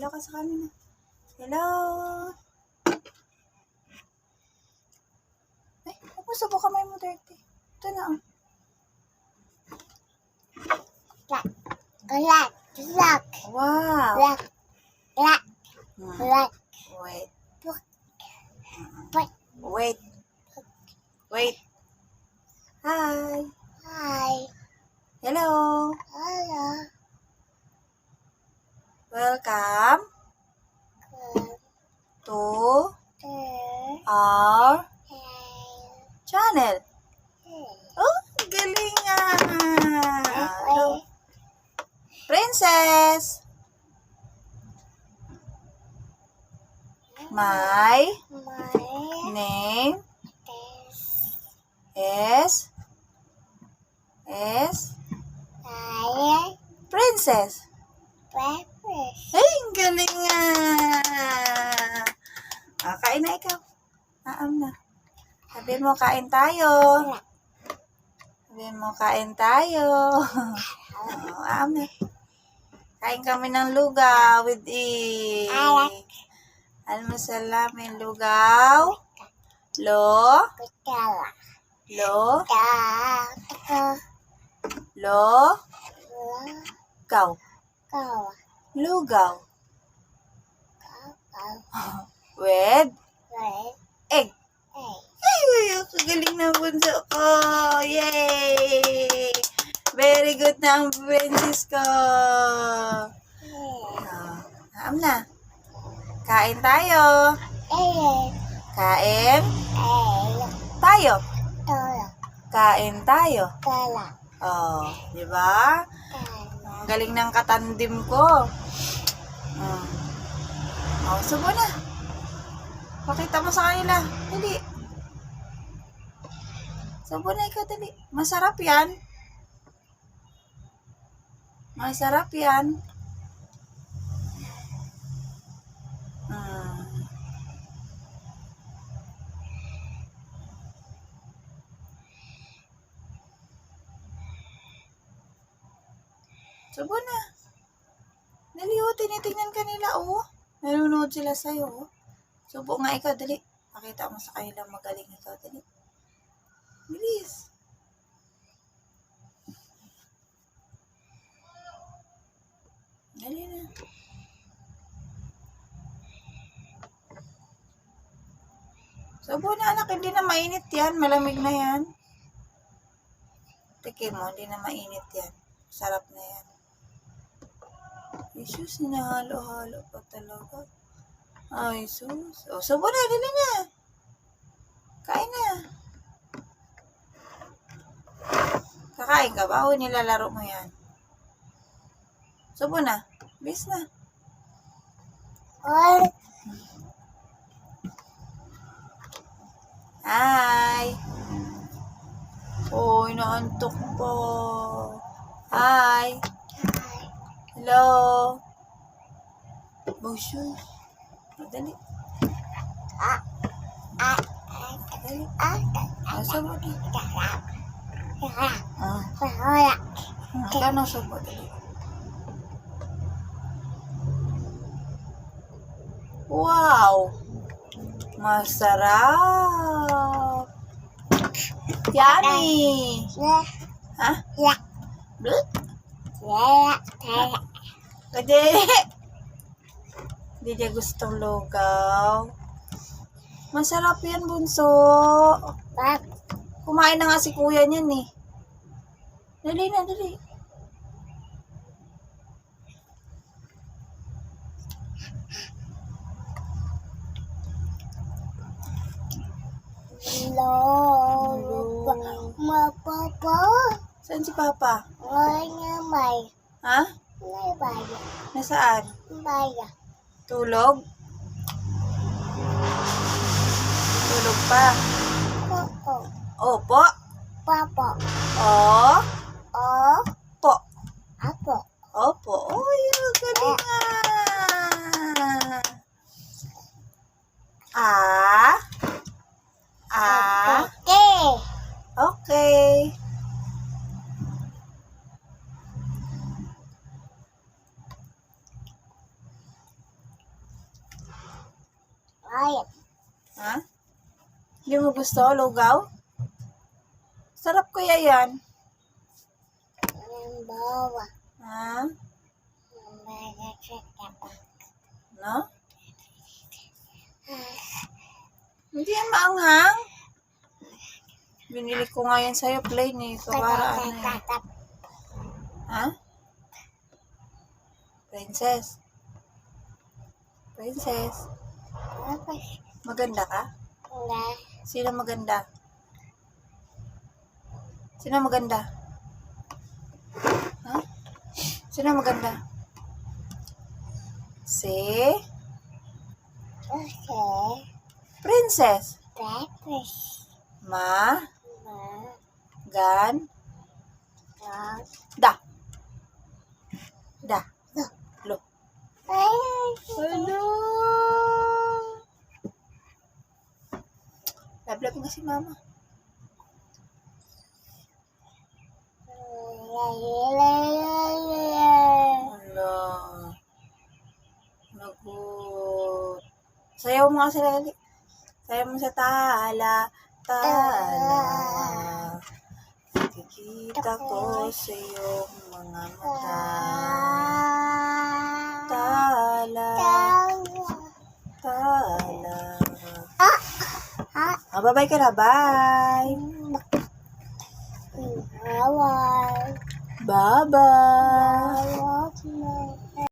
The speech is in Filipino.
Hello ka sa kanina. Hello. Ay, kapuso po kamay mo dirty. Ito na oh. Black. Black. Black. Wow. Black. Black. Hmm. Black. Wait. Black. Wait. Wait. Hi. Hi. Hello. Hello. Welcome to our channel. Oh, galing nga. Hey. Princess. My My name is is Princess. Ay, ang galing nga. Ah, kain na ikaw. Aam na. Sabi mo, kain tayo. Sabi mo, kain tayo. oh, aam na. Kain kami ng lugaw with egg. Alak. Almusal namin lugaw. Lo. Kutala. Lo. Da. Taka. Lo. Gaw. Kawa. Lugaw. Kawa. With Red. egg. Hey. Ay, kagaling na bunso ko. Yay! Very good na ang princess ko. Hey. Ah, Naam na. Kain tayo. Kain Hey. tayo. Tola. Kain tayo. Tola. Oh, di ba? Tola. Ang galing ng katandim ko. Hmm. Oh, subo na. Pakita mo sa kanila. Dali. Subo na ikaw, dali. Masarap yan. Masarap yan. Hmm. Subo na. Dali, oh. Tinitingnan ka nila, oh. Nanonood sila sa'yo, oh. Subo nga ikaw, dali. Pakita mo sa kanila magaling ikaw, dali. Bilis. Dali na. Subo na, anak. Hindi na mainit yan. Malamig na yan. Tikim mo, hindi na mainit yan. Sarap na yan. Jesus, hinahalo-halo pa talaga. Ay, sus. O, subo na, dali na. Kain na. Kakain ka ba? O nilalaro mo yan? Subo na. Bis na. Oy. Hi. Oh, inaantok po. Hi. Hello. Sus. Madali. Ah. Ah. Dali. Ah. Ah, subo na. Sarap. Sarap. Ah. Sarap. Kano subo? Dali. Wow! Masarap! Yummy! Ha? Yeah. Pwede! Hindi niya gustong lugaw. Masarap yan, bunso. Kumain na nga si kuya niyan eh. Dali na, dali. Hello. Mapapa. Saan si Papa? Ngayong may. Ha? May baya. Nasaan? Baya. Tulog? Tulog pa. Oo. Opo. Papa. O. O. Po. Ako. Opo. Uy, ang galing nga. Ah. Ah. Okay. Okay. Ayat. Ha? Hindi mo gusto, lugaw? Sarap kaya yan. Ang bawa. Ha? Ang baga sa tapak. No? Hindi yan maanghang. Binili ko nga yan sa'yo, plain eh. So, para ano yan. Ha? Princess. Princess. Maganda ka? na, Sino maganda? Sino maganda? Ha? Sino maganda? Si okay. Princess. Tapos, Ma ma, gan dog. da. Da. Da. Lo. Ay, Hello. Love love nga si mama. Hello. Nagut. Sayaw mo nga sila. Lali. Sayaw mo sa tala. Tala. Nakikita ko sa iyong mga mata. Tala. Tala. Ah, bye-bye ka na. Bye. Bye-bye. Awal.